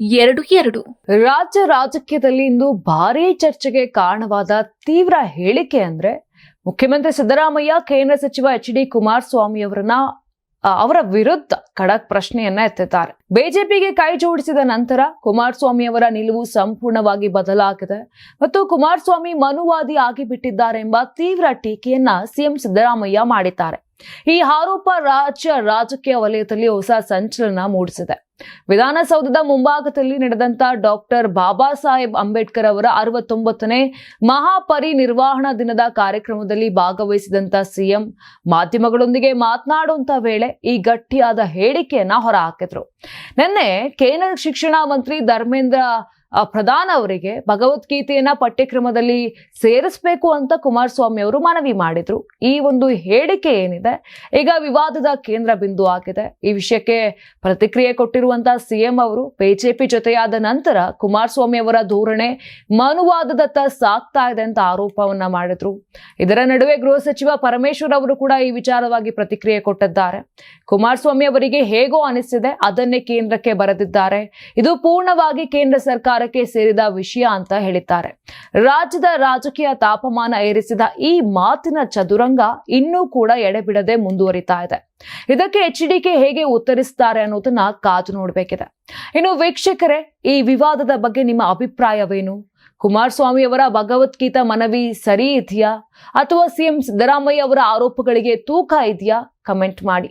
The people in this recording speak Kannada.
ಎರಡು ಎರಡು. ರಾಜ್ಯ ರಾಜಕೀಯದಲ್ಲಿ ಇಂದು ಭಾರೀ ಚರ್ಚೆಗೆ ಕಾರಣವಾದ ತೀವ್ರ ಹೇಳಿಕೆ ಅಂದ್ರೆ ಮುಖ್ಯಮಂತ್ರಿ ಸಿದ್ದರಾಮಯ್ಯ, ಕೇಂದ್ರ ಸಚಿವ ಎಚ್ ಡಿ ಕುಮಾರಸ್ವಾಮಿ ಅವರನ್ನ ಅವರ ವಿರುದ್ಧ ಖಡಕ್ ಪ್ರಶ್ನೆಯನ್ನ ಎತ್ತಿದ್ದಾರೆ. ಬಿಜೆಪಿಗೆ ಕೈ ಜೋಡಿಸಿದ ನಂತರ ಕುಮಾರಸ್ವಾಮಿ ಅವರ ನಿಲುವು ಸಂಪೂರ್ಣವಾಗಿ ಬದಲಾಗಿದೆ ಮತ್ತು ಕುಮಾರಸ್ವಾಮಿ ಮನುವಾದಿ ಆಗಿಬಿಟ್ಟಿದ್ದಾರೆ ಎಂಬ ತೀವ್ರ ಟೀಕೆಯನ್ನ ಸಿಎಂ ಸಿದ್ದರಾಮಯ್ಯ ಮಾಡಿದ್ದಾರೆ. ಈ ಆರೋಪ ರಾಜ್ಯ ರಾಜಕೀಯ ವಲಯದಲ್ಲಿ ಹೊಸ ಸಂಚಲನ ಮೂಡಿಸಿದೆ. ವಿಧಾನಸೌಧದ ಮುಂಭಾಗದಲ್ಲಿ ನಡೆದಂತ ಡಾಕ್ಟರ್ ಬಾಬಾ ಸಾಹೇಬ್ ಅಂಬೇಡ್ಕರ್ ಅವರ ಅರವತ್ತೊಂಬತ್ತನೇ ಮಹಾಪರಿನಿರ್ವಾಹಣಾ ದಿನದ ಕಾರ್ಯಕ್ರಮದಲ್ಲಿ ಭಾಗವಹಿಸಿದಂತ ಸಿಎಂ ಮಾಧ್ಯಮಗಳೊಂದಿಗೆ ಮಾತನಾಡುವಂತ ವೇಳೆ ಈ ಗಟ್ಟಿಯಾದ ಹೇಳಿಕೆಯನ್ನ ಹೊರಹಾಕಿದ್ರು. ನಿನ್ನೆ ಕೇಂದ್ರ ಶಿಕ್ಷಣ ಮಂತ್ರಿ ಧರ್ಮೇಂದ್ರ ಪ್ರಧಾನ್ ಅವರಿಗೆ ಭಗವದ್ಗೀತೆಯನ್ನ ಪಠ್ಯಕ್ರಮದಲ್ಲಿ ಸೇರಿಸಬೇಕು ಅಂತ ಕುಮಾರಸ್ವಾಮಿ ಅವರು ಮನವಿ ಮಾಡಿದ್ರು. ಈ ಒಂದು ಹೇಳಿಕೆ ಏನಿದೆ, ಈಗ ವಿವಾದದ ಕೇಂದ್ರ ಬಿಂದು ಆಗಿದೆ. ಈ ವಿಷಯಕ್ಕೆ ಪ್ರತಿಕ್ರಿಯೆ ಕೊಟ್ಟಿರುವಂತಹ ಸಿಎಂ ಅವರು, ಬಿಜೆಪಿ ಜೊತೆಯಾದ ನಂತರ ಕುಮಾರಸ್ವಾಮಿ ಅವರ ಧೋರಣೆ ಮನುವಾದದತ್ತ ಸಾಕ್ತಾ ಇದೆ ಅಂತ ಆರೋಪವನ್ನ ಮಾಡಿದ್ರು. ಇದರ ನಡುವೆ ಗೃಹ ಸಚಿವ ಪರಮೇಶ್ವರ್ ಅವರು ಕೂಡ ಈ ವಿಚಾರವಾಗಿ ಪ್ರತಿಕ್ರಿಯೆ ಕೊಟ್ಟಿದ್ದಾರೆ. ಕುಮಾರಸ್ವಾಮಿ ಅವರಿಗೆ ಹೇಗೋ ಅನಿಸಿದೆ ಅದನ್ನೇ ಕೇಂದ್ರಕ್ಕೆ ಬರೆದಿದ್ದಾರೆ. ಇದು ಪೂರ್ಣವಾಗಿ ಕೇಂದ್ರ ಸರ್ಕಾರಕ್ಕೆ ಸೇರಿದ ವಿಷಯ ಅಂತ ಹೇಳಿದ್ದಾರೆ. ರಾಜ್ಯದ ರಾಜಕೀಯ ತಾಪಮಾನ ಏರಿಸಿದ ಈ ಮಾತಿನ ಚದುರಂಗ ಇನ್ನೂ ಕೂಡ ಎಡೆಬಿಡದೆ ಮುಂದುವರಿತಾ ಇದೆ. ಇದಕ್ಕೆ ಎಚ್ ಹೇಗೆ ಉತ್ತರಿಸುತ್ತಾರೆ ಅನ್ನೋದನ್ನ ಕಾದು ನೋಡಬೇಕಿದೆ. ಇನ್ನು ವೀಕ್ಷಕರೇ, ಈ ವಿವಾದದ ಬಗ್ಗೆ ನಿಮ್ಮ ಅಭಿಪ್ರಾಯವೇನು? ಕುಮಾರಸ್ವಾಮಿ ಅವರ ಭಗವದ್ಗೀತಾ ಮನವಿ ಸರಿ ಇದೆಯಾ? ಅಥವಾ ಸಿಎಂ ಸಿದ್ದರಾಮಯ್ಯ ಅವರ ಆರೋಪಗಳಿಗೆ ತೂಕ ಇದೆಯಾ? ಕಮೆಂಟ್ ಮಾಡಿ.